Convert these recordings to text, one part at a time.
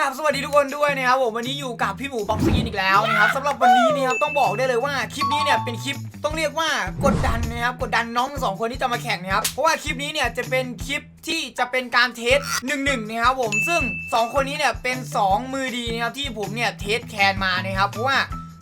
กับสวัสดีทุกคนด้วยนะครับผมวันนี้อยู่กับพี่หมูบ็อกซ์กินอีกแล้วนะครับสำหรับวันนี้นะครับต้องบอกได้เลยว่าคลิปนี้เนี่ยเป็นคลิปต้องเรียกว่ากดดันนะครับกดดันน้องสองคนที่จะมาแข่งนะครับเพราะว่าคลิปนี้เนี่ยจะเป็นคลิปที่จะเป็นการเทสหนึ่งหนึ่งนะครับผมซึ่งสองคนนี้เนี่ยเป็นสองมือดีนะครับที่ผมเนี่ยเทสแคนมานะครับเพราะว่า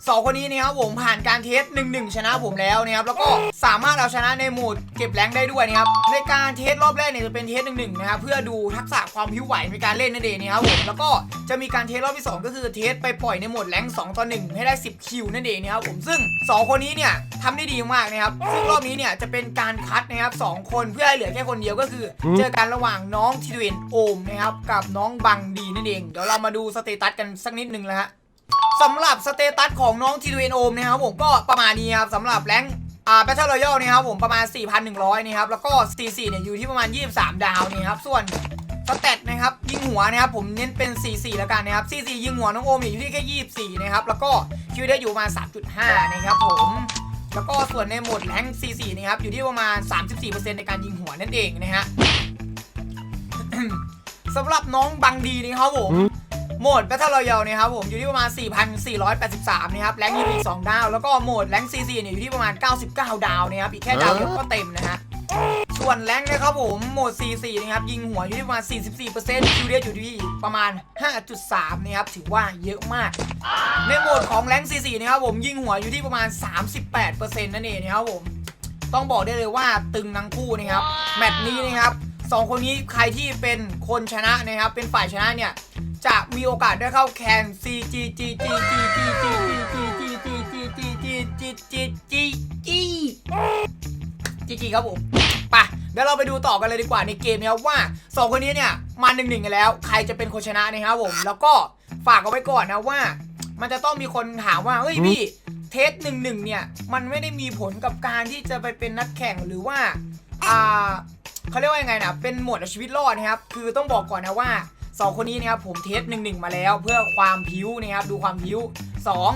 สองคนนี้นะครับผมผ่านการเทส1 1ชนะผมแล้วนะครับแล้วก็สามารถเอาชนะในโหมดเก็บแรงได้ด้วยนะครับในการเทสรอบแรกเนี่ยจะเป็นเทส1 1นะครับเพื่อดูทักษะความผิวไหวในการเล่นนั่นเองนะครับผมแล้วก็จะมีการเทสรอบที่ 2 ก็คือเทสไปปล่อยในโหมดแรง2ต่อ1ให้ได้ 10 คิวนั่นเองนะครับผมซึ่ง 2 คนนี้เนี่ยทำได้ดีมากนะครับซึ่งรอบนี้เนี่ยจะเป็นการคัดนะครับสองคนเพื่อให้เหลือแค่คนเดียวก็คือ เจอกันระหว่างน้องทีเวนโอมนะครับกับน้องบังดีนั่นเองเดี๋ยวเรามาดูสเตตัสกันสักนิดนึงแล้วฮะ สำหรับสเตตัสของน้องทีเวนโอมนะครับผมก็ประมาณนี้ครับสำหรับแรงอ่าแบทเทิลรอยัลนะครับผมประมาณ 4,100นะครับแล้วก็ C4 เนี่ยอยู่ที่ประมาณ 23 ดาวนี่ครับส่วนสเตตนะครับยิงหัวนะครับผมเน้นเป็น44แล้วกันนะครับ C4 ยิงหัวน้องโอมอยู่ที่แค่24นะครับแล้วก็คิวได้อยู่ประมาณ3.5นะครับผมแล้วก็ส่วนในโหมดแรง C4 นะครับอยู่ที่ประมาณ 34%ในการยิงหัวนั่นเองนะฮะสำหรับน้องบังดีนะครับผม โหมด Battle Royale เนี่ยครับผมอยู่ที่ประมาณ 4,483นะครับแรงยูอีก2ดาว แล้วก็โหมดแรงค์ CC เนี่ยอยู่ที่ประมาณ 99 ดาวนะครับอีกแค่ดาวเดียวก็เต็มนะฮะส่วนแรงนะครับผมโหมด CC นะครับยิงหัวอยู่ที่ประมาณ 44%คิวเดอยู่ที่ประมาณ 5.3นะครับถือว่าเยอะมาก ในโหมดของแรง CC นะครับผมยิงหัวอยู่ที่ประมาณ 38%นั่นเองนะครับผมต้องบอกได้เลยว่าตึงทั้งคู่นะครับแมตช์นี้นะครับสองคนนี้ใครที่เป็นคนชนะนะครับเป็นฝ่ายชนะเนี่ยจะมีโอกาสได้เข้าแคน C G G G G G G G G G G G G G G G G G G ครับผมไปเดี๋ยวเราไปดูต่อกันเลยดีกว่าในเกมนะครับว่าสองคนนี้เนี่ยมาหนึ่งหนึ่งกันแล้ว ใครจะเป็นคนชนะนะครับผม แล้วก็ฝากเอาไว้ก่อนนะว่า มันจะต้องมีคนถามว่าเฮ้ยพี่เทสหนึ่งหนึ่งเนี่ย มันไม่ได้มีผลกับการที่จะไปเป็นนักแข่งหรือว่าอ่าเขาเรียกว่ายังไงนะเป็นหมวดชีวิตรอดนะครับ คือต้องบอกก่อนนะว่า สองคนนี้นะครับผมเทสหนึ่งหนึ่งมาแล้วเพื่อความพิ้วนะครับดูความพิ้วสอง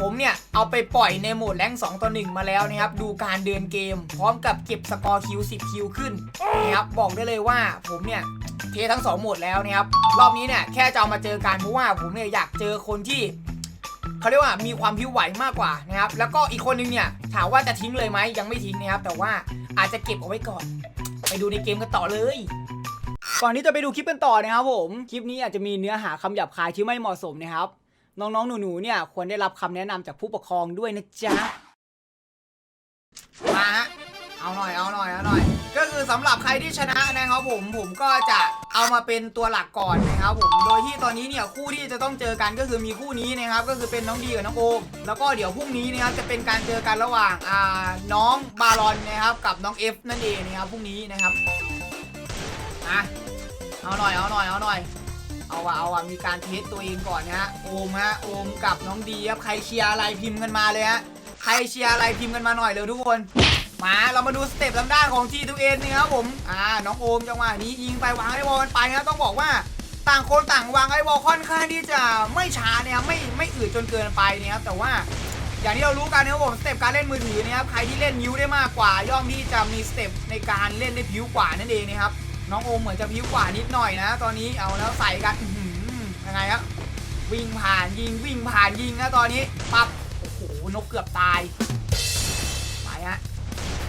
ผมเนี่ยเอาไปปล่อยในโหมดแรง2ต่อ1มาแล้วนะครับดูการเดินเกม พร้อมกับเก็บสกอร์คิว10คิวขึ้นนะครับบอกได้เลยว่าผมเนี่ยเทสทั้งสองโหมดแล้วนะครับรอบนี้เนี่ยแค่จะเอามาเจอกันเพราะว่าผมเนี่ยอยากเจอคนที่เขาเรียกว่ามีความพิ้วไหวมากกว่านะครับแล้วก็อีกคนนึงเนี่ยถามว่าจะทิ้งเลยไหมยังไม่ทิ้งนะครับแต่ว่าอาจจะเก็บเอาไว้ก่อน ไปดูในเกมกันต่อเลย ก่อนที่จะไปดูคลิปกันต่อนะครับผม คลิปนี้อาจจะมีเนื้อหาคำหยาบคายที่ไม่เหมาะสมนะครับ น้องๆ หนูๆ เนี่ยควรได้รับคำแนะนำจากผู้ปกครองด้วยนะจ๊ะ มาฮะเอาหน่อย เอาหน่อย เอาหน่อย ก็คือสำหรับใครที่ชนะนะครับผม ผมก็จะเอามาเป็นตัวหลักก่อนนะครับผม โดยที่ตอนนี้เนี่ยคู่ที่จะต้องเจอกันก็คือมีคู่นี้นะครับ ก็คือเป็นน้องดีกับน้องโอม แล้วก็เดี๋ยวพรุ่งนี้นะครับจะเป็นการเจอกันระหว่างอ่าน้องบารอนนะครับกับน้องเอฟนั่นเองนะครับพรุ่งนี้นะครับ มา เอาหน่อยเอาหน่อยเอาหน่อย เอาว่ะเอาว่ะมีการเทสตัวเองก่อนนะฮะโอมฮะโอมกับน้องดีครับใครเชียร์อะไรพิมพ์กันมาเลยฮะใครเชียร์อะไรพิมพ์กันมาหน่อยเร็วทุกคนมาเรามาดูสเต็ปลำด้านของ G2N นะครับผมอ่าน้องโอมจังหวะนี้ยิงไปวางไอ้บอลไปนะต้องบอกว่าต่างคนต่างวางไอ้บอลค่อนข้างที่จะไม่ช้าเนะครับไม่ไม่อืดจนเกินไปนะครับแต่ว่าอย่างที่เรารู้กันนะครับผมสเต็ปการเล่นมือถือนะครับใครที่เล่นนิ้วได้มากกว่า ย่อมที่จะมีสเต็ปในการเล่นได้ผิวกว่านั่นเองนะครับ น้องโอมเหมือนจะผิวกว่านิดหน่อยนะ ตอนนี้เอาแล้วใส่กันยังไงครับวิ่งผ่านยิงวิ่งผ่านยิงนะตอนนี้ปั๊บโอ้โหนกเกือบตายไปฮะ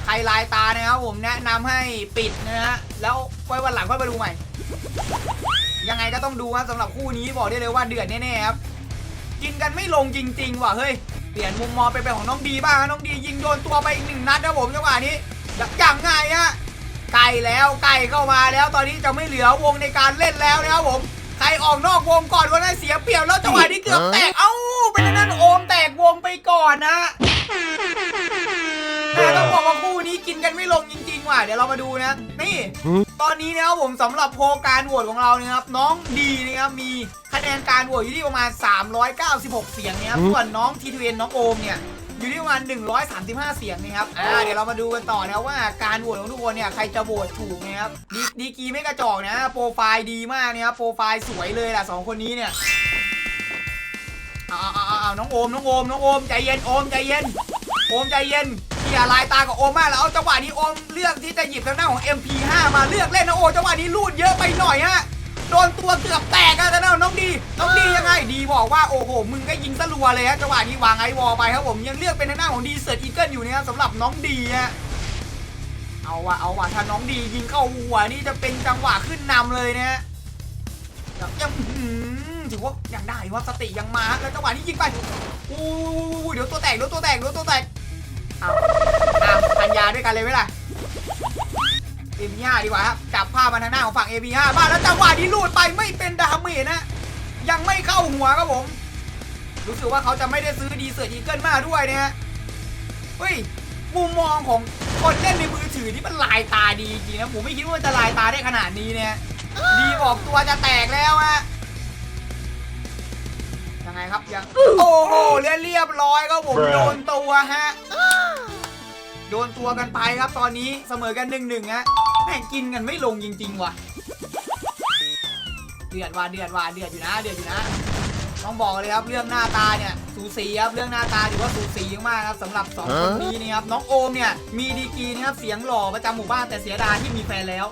ใครลายตานะครับผมแนะนำให้ปิดนะฮะแล้วไว้วันหลังค่อยไปดูใหม่ ยังไงก็ต้องดูนะสำหรับคู่นี้บอกได้เลยว่าเดือดแน่ๆครับกินกันไม่ลงจริง ๆ ว่ะเฮ้ยเปลี่ยนมุมมองไปเป็นของน้องดีบ้างนะน้องดียิงโดนตัวไปอีกหนึ่งนัดนะผมจังหวะนี้อย่างไงฮะ ไก่แล้วไก่เข้ามาแล้วตอนนี้จะไม่เหลือวงในการเล่นแล้วนะครับผม ใครออกนอกวงก่อนวันนั้นเสียเปรียบแล้วจังหวะนี้เกือบแตกเอ้าเป็นอันนั้นโอมแตกวงไปก่อนนะแต่ต้องบอกว่าคู่นี้กินกันไม่ลงจริงๆว่ะเดี๋ยวเรามาดูนะ นี่ ตอนนี้นะครับผมสำหรับโพลการโหวตของเราเนี่ยครับน้องดีนะครับมีคะแนนการโหวตอยู่ที่ประมาณ 396 เสียงนะครับส่วนน้องทีทเวนน้องโอมเนี่ย อยู่ที่ประมาณ135 เสียงนะครับอ่าเดี๋ยวเรามาดูกันต่อนะครับว่าการโหวตของทุกคนเนี่ยใครจะโหวตถูกนะครับดีดีกรีไม่กระจอกนะโปรไฟล์ดีมากนะครับโปรไฟล์สวยเลยล่ะสองคนนี้เนี่ยเอาเอาเอาเอาน้องโอมน้องโอมน้องโอมใจเย็นโอมใจเย็นโอมใจเย็นอย่าลายตากับโอมมากแล้วเอาจังหวะนี้โอมเลือกที่จะหยิบทางหน้าของ MP5 มาเลือกเล่นนะโอจังหวะนี้ลูดเยอะไปหน่อยฮะ โดนตัวเกือบแตกอะทางหน้าของน้องดีดีบอกว่าโอ้โหมึงก็ยิงสลัวเลยฮะจังหวะนี้วางไอวอลไปครับผมยังเลือกเป็นทางหน้าของดีเซิร์ตอีเกิลอยู่นะครับสำหรับน้องดีฮะเอาว่ะเอาว่ะถ้าน้องดียิงเข้าหัวนี่จะเป็นจังหวะขึ้นนำเลยนะฮะยังยังอื้อหือถือว่ายังได้ว่าสติยังมาฮะแล้วจังหวะนี้ยิงไปอู้ยเดี๋ยวตัวแตกเดี๋ยวตัวแตกเดี๋ยวตัวแตกเอาเอาพันยาด้วยกันเลยไหมล่ะ เอพีห้าดีกว่าครับจับภาพมาทางหน้าของฝั่ง AP5 มาแล้วจังหวะนี้ลูดไปไม่เป็นดาเมจนะยังไม่เข้าหัวครับผม รู้สึกว่าเขาจะไม่ได้ซื้อดีเสืออีเกิลมาด้วยนะฮะเฮ้ยมุมมองของคนเล่นในมือถือที่มันลายตาดีจริงนะผมไม่คิดว่ามันจะลายตาได้ขนาดนี้เนี่ยดีบอกตัวจะแตกแล้วฮะยังไงครับยังโอ้โหเรียบเรียบร้อยครับผมโดนตัวฮะ โดนตัวกันไปครับตอนนี้เสมอกันหนึ่งหนึ่งฮะแม่งกินกันไม่ลงจริง ๆ ว่ะ เดือดว่ะเดือดว่ะเดือดอยู่นะ เดือดอยู่นะ ต้องบอกเลยครับเรื่องหน้าตาเนี่ยสูสีครับเรื่องหน้าตาถือว่าสูสีมากครับสำหรับสองคนนี้นะครับน้องโอมเนี่ยมีดีกรีนะครับเสียงหล่อประจำหมู่บ้านแต่เสียดายที่มีแฟนแล้ว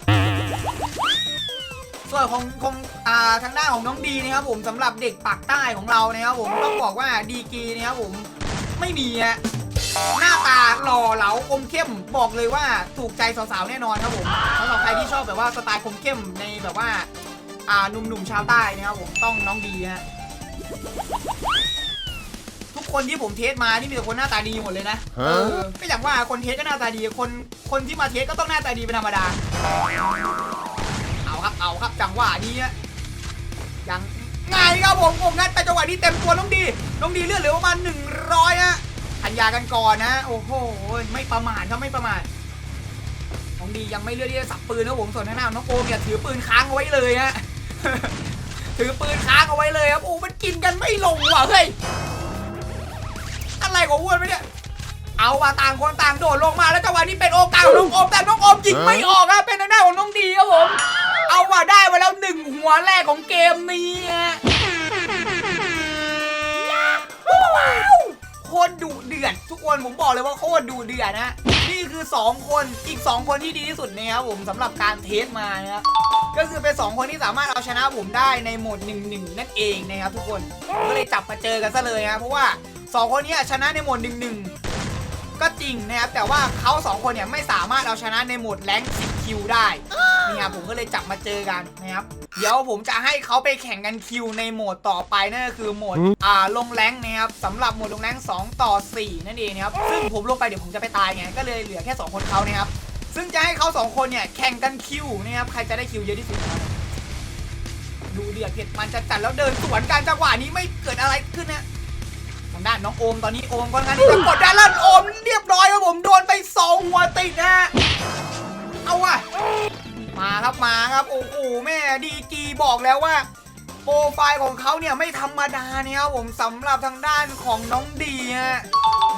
ส่วนของของอ่าทางด้านของน้องดีนะครับผมสำหรับเด็กปากใต้ของเรานะครับผมต้องบอกว่าดีกรีนะครับผมไม่มีฮะ หน้าตาหล่อเหลาคมเข้มบอกเลยว่าถูกใจสาวๆแน่นอนครับผมสำหรับใครที่ชอบแบบว่าสไตล์คมเข้มในแบบว่าอ่าหนุ่มๆชาวใต้นะครับผมต้องน้องดีฮะทุกคนที่ผมเทสมานี่มีแต่คนหน้าตาดีหมดเลยนะเออก็อย่างว่าคนเทสก็หน้าตาดีคนคนที่มาเทสก็ต้องหน้าตาดีเป็นธรรมดา เอาครับเอาครับจังหวะนี้ฮะยังไงครับผมผมงัดไปจังหวะนี้เต็มตัวน้องดี น้องดีเลือดเหลือประมาณ100ฮะ พันยากันก่อนนะ โอ้โห ไม่ประมาทครับไม่ประมาทน้องดียังไม่เลือกที่จะสับปืนนะผมส่วนทางหน้าน้องโอมเนี่ยถือปืนค้างเอาไว้เลยฮะถือปืนค้างเอาไว้เลยครับโอ้มันกินกันไม่ลงว่ะเฮ้ยอะไรของอ้วนไปเนี่ยเอาว่าต่างคนต่างโดดลงมาแล้วจังหวะนี้เป็นโอกาสน้องโอมแต่น้องโอมยิงไม่ออกครับเป็นทางหน้าของน้องดีครับผมเอาว่าได้มาแล้วหนึ่งหัวแรกของเกมนี้ฮะ อดทุกคนผมบอกเลยว่าโคตรดุเดือดนะนี่คือ 2 คนอีก 2 คนที่ดีที่สุดนะครับผมสำหรับการเทสมานะครับก็คือเป็น 2 คนที่สามารถเอาชนะผมได้ในโหมด 1 1 นั่นเองนะครับทุกคนก็เลยจับมาเจอกันซะเลยนะเพราะว่า 2 คนนี้ชนะในโหมด 1 1 ก็จริงนะครับแต่ว่าเขาสองคนเนี่ยไม่สามารถเอาชนะในโหมดแรงค์10คิวได้ นี่ครับผมก็เลยจับมาเจอกันนะครับเดี๋ยวผมจะให้เขาไปแข่งกันคิวในโหมดต่อไปนั่นก็คือโหมดอ่าลงแรงค์นะครับสำหรับโหมดลงแรงค์2ต่อ 4 นั่นเองนะครับซึ่งผมลงไปเดี๋ยวผมจะไปตายไงก็เลยเหลือแค่ 2 คนเขานะครับซึ่งจะให้เขาสองคนเนี่ยแข่งกันคิวนะครับใครจะได้คิวเยอะที่สุดครับดูเดือดเผ็ดมันจะจัดแล้วเดินสวนการจังหวะนี้ไม่เกิดอะไรขึ้นนะทางด้านน้องโอมตอนนี้โอมค่อนข้างที่จะกดดันแล้วโอมเรียบร้อยครับผมโดนไปสองหัวติดนะฮะเอาว่ะ มาครับมาครับโอ้โหแม่ดีจีบอกแล้วว่าโปรไฟล์ของเขาเนี่ยไม่ธรรมดาเนี่ยครับผมสำหรับทางด้านของน้องดีฮะ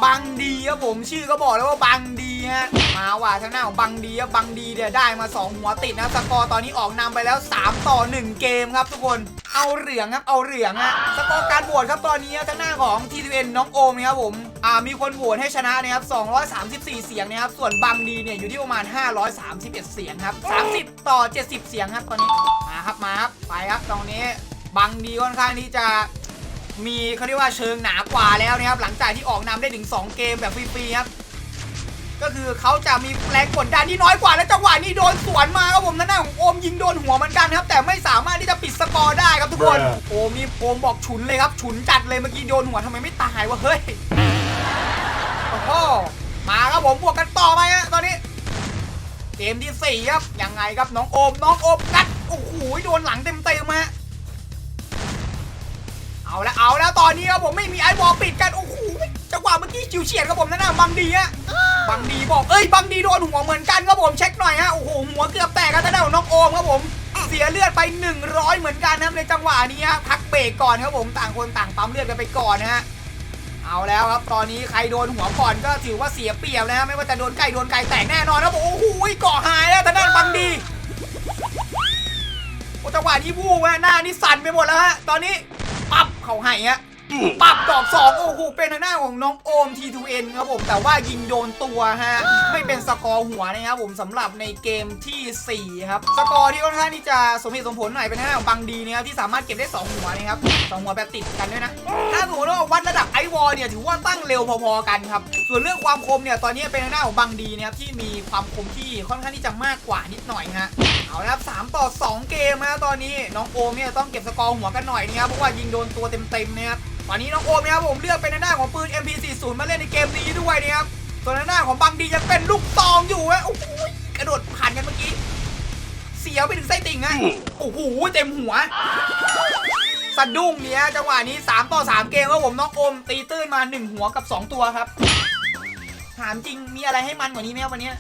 บังดีครับผมชื่อก็บอกแล้วว่าบังดี ฮะมาว่ะทางด้าของบังดีครับบังดีเนี่ยได้มา 2 หัวติดนะสกอร์ตอนนี้ออกนำไปแล้ว 3 ต่อ 1 เกมครับทุกคนเอาเหลืองครับเอาเหลืองฮะสกอร์การโหวตครับตอนนี้ทางด้าของ TTN น้องโอมนะครับผมอ่ามีคนโหวตให้ชนะนะครับ234 เสียงนะครับส่วนบังดีเนี่ยอยู่ที่ประมาณ 531 เสียงครับ30 ต่อ 70 เสียงครับตอนนี้มาครับมาครับไปครับตรงนี้บังดีค่อนข้างที่จะมีเขาเรียกว่าเชิงหนากว่าแล้วนะครับหลังจากที่ออกนำได้ถึง 2 เกมแบบฟรีๆครับ ก็คือเขาจะมีแรงกดดันที่น้อยกว่าและจังหวะนี้โดนสวนมาครับผมนั่นนะของโอมยิงโดนหัวเหมือนกันครับ แต่ไม่สามารถที่จะปิดสกอร์ได้ครับทุกคนโอมนี่โอมบอกฉุนเลยครับฉุนจัดเลยเมื่อกี้โดนหัวทำไมไม่ตายวะเฮ้ยโอ้โหมาครับผมบวกกันต่อไปฮะตอนนี้เกมที่สี่ครับยังไงครับน้องโอมน้องโอมกัดโอ้โหโดนหลังเต็มเต็มๆฮะเอาแล้วเอาแล้วตอนนี้ครับผมไม่มีไอ้บอลปิดกันโอ้โห จังหวะเมื่อกี้จิวเฉียดครับผมนั่นน่ะบังดีฮะบังดีบอกเอ้ยบังดีโดนหัวเหมือนกันครับผมเช็คหน่อยฮะโอ้โหหัวเกือบแตกครับทางด้านของน้องโอมครับผมเสียเลือดไป 100 เหมือนกันนะครับในจังหวะนี้ฮะพักเบรกก่อนครับผมต่างคนต่างปั๊มเลือดกันไปก่อนนะฮะเอาแล้วครับตอนนี้ใครโดนหัวก่อนก็ถือว่าเสียเปรียบนะฮะไม่ว่าจะโดนไก่โดนไก่แตกแน่นอนครับผมโอ้โหเกาะหายแล้วทางด้านบังดีโอ้จังหวะนี้วูบฮะหน้านี่สั่นไปหมดแล้วฮะตอนนี้ปั๊บเขาให้ฮะ ปรับดอกสองโอ้โหเป็นทางหน้าของน้องโอม T2N ครับผมแต่ว่ายิงโดนตัวฮะไม่เป็นสกอร์หัวนะครับผมสำหรับในเกมทีสี่ 4 ครับ สกอร์ที่ค่อนข้างที่จะสมเหตุสมผลหน่อยเป็นหน้าของบังดีนะครับที่สามารถเก็บได้ 2 หัวนะครับสองหัวแบบติดกันด้วยนะ ถ้าสมมติว่าวัดระดับไอวอลเนี่ยถือว่าตั้งเร็วพอๆกันครับส่วนเรื่องความคมเนี่ยตอนนี้เป็นทางหน้าของบังดีนะครับที่มีความคมที่ค่อนข้างที่จะมากกว่านิดหน่อยฮะเอาละครับ3ต่อ2เกมนะตอนนี้น้องโอมเนี่ยต้องเก็บสกอร์หัวกันหน่อยนะครับเพราะว่ายิงโดนตัวเต็มๆนะครับ ตอนนี้น้องโอมนะครับผมเลือกเป็นหน้าของปืน MP40 มาเล่นในเกมนี้ด้วยนะครับส่วนหน้าของบังดียังเป็นลูกตองอยู่ฮะโอ้โหกระโดดผ่านกันเมื่อกี้ เสียวไปถึงไส้ติ่งฮะโอ้โหเต็มหัวสะดุ้งเนี่ยจังหวะนี้ 3 ต่อ 3 เกมครับผมน้องโอม ตีตื้นมา 1 หัวกับ 2 ตัวครับ ถามจริงมีอะไรให้มันกว่านี้ไหมวันนี้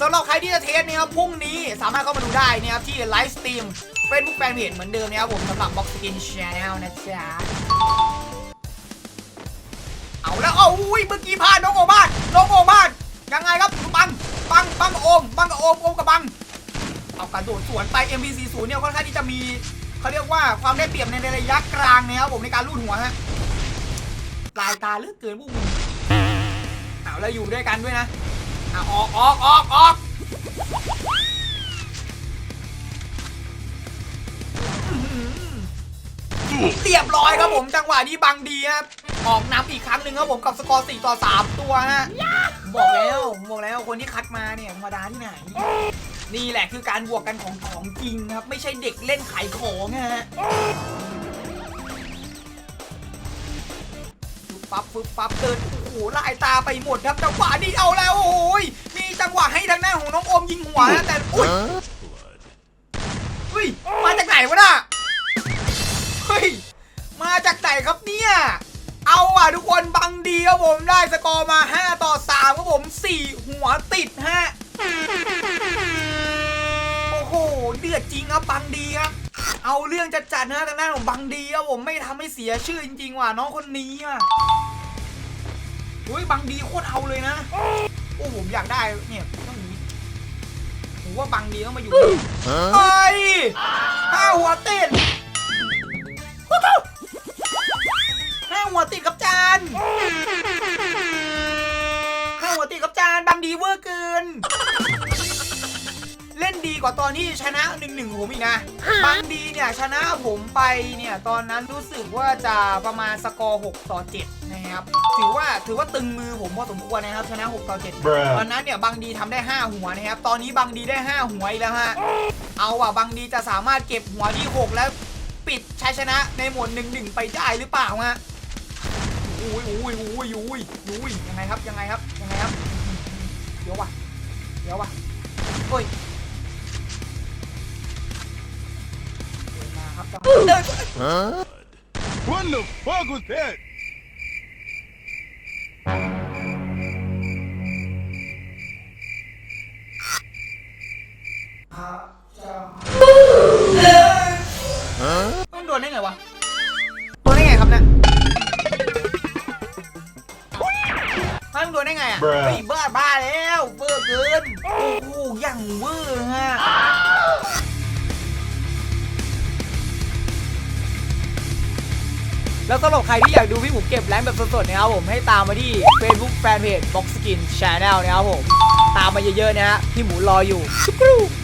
สำหรับใครที่จะเทสเนี่ยครับพรุ่งนี้สามารถเข้ามาดูได้นะครับที่ไลฟ์สตรีม Facebook Fan Page เหมือนเดิมนะครับผมสำหรับ Box Skin Channel นะจ๊ะ เอาแล้วเอาอุ้ยเมื่อกี้พลาดน้องโอบ้านน้องโอบ้านยังไงครับบังบังบังกับโอมบังกับโอมโอมกับบัง เอากระโดดสวนไป MP40 เนี่ยค่อนข้างที่จะมีเขาเรียกว่าความได้เปรียบในระยะกลางนะครับผมในการลูดหัวฮะลายตาเลือกเกินพวกมึงเอาแล้วอยู่ด้วยกันด้วยนะออกออกออกออก เรียบร้อยครับผมจังหวะนี้บังดีครับออกนำอีกครั้งหนึ่งครับผมกับสกอร์4ต่อ 3 ตัวฮะบอกแล้วบอกแล้วคนที่คัดมาเนี่ยธรรมดาที่ไหน นี่แหละคือการบวกกันของของจริงครับ ไม่ใช่เด็กเล่นขายของนะฮะฟึบปั๊บฟึบปั๊บเดินโอ้โหลายตาไปหมดครับจังหวะนี้เอาแล้วโอ้ยมีจังหวะให้ทางหน้าของน้องโอมยิงหัวนะแต่อุ้ยเฮ้ยมาจากไหนวะน่ะเฮ้ยมา จากไหนครับเนี่ย เอาอะทุกคนบังดีครับผมได้สกอร์มา 5 ต่อ3ครับผม 4 หัวติดฮะโอ้โหเดือดจริงครับบังดีครับเอาเรื่องจัดจัดๆนะทางด้านของบังดีครับผมไม่ทำให้เสียชื่อจริงๆว่ะน้องคนนี้อะเฮ้ยบังดีโคตรเอาเลยนะโอ้ผมอยากได้เนี่ยต้องอย่างนี้ผมว่าบังดีต้องมาอยู่เฮ้ยห้าหัวติด ห้าหัวติดกับจานห้าหัวติดกับจานบังดีเวอร์เกิน เล่นดีกว่าตอนที่ชนะหนึ่งหนึ่งผมอีกนะ บางดีเนี่ยชนะผมไปเนี่ยตอนนั้นรู้สึกว่าจะประมาณสกอร์6ต่อ7นะครับ ถือว่าถือว่าตึงมือผมพอสมควรนะครับชนะ6ต่อ7 Bruh ตอนนั้นเนี่ยบางดีทำได้ 5 หัวนะครับ ตอนนี้บางดีได้ 5 หัวอีกแล้วฮะ เอาอะบางดีจะสามารถเก็บหัวที่ 6 แล้วปิดชัยชนะในหมวด1 1ไปได้หรือเปล่าฮะ อุ้ยอุ้ยอุ้ยอุ้ยอุ้ยยังไงครับยังไงครับยังไงครับเดี๋ยววะเดี๋ยววะเฮ้ยมาครับจังหวะ What the fuck was that? ต้องโดนได้ไงอะ Bruh เฮ้บ้าบ้าแล้วเวอร์เกิน โอ้โหอย่างเวอร์ฮะ แล้วสำหรับใครที่อยากดูพี่หมูเก็บแรงค์แบบสดๆนะครับผมให้ตามมาที่ Facebook Fanpage Box Skin Channel นะครับผม ตามมาเยอะๆนะฮะพี่หมูรออยู่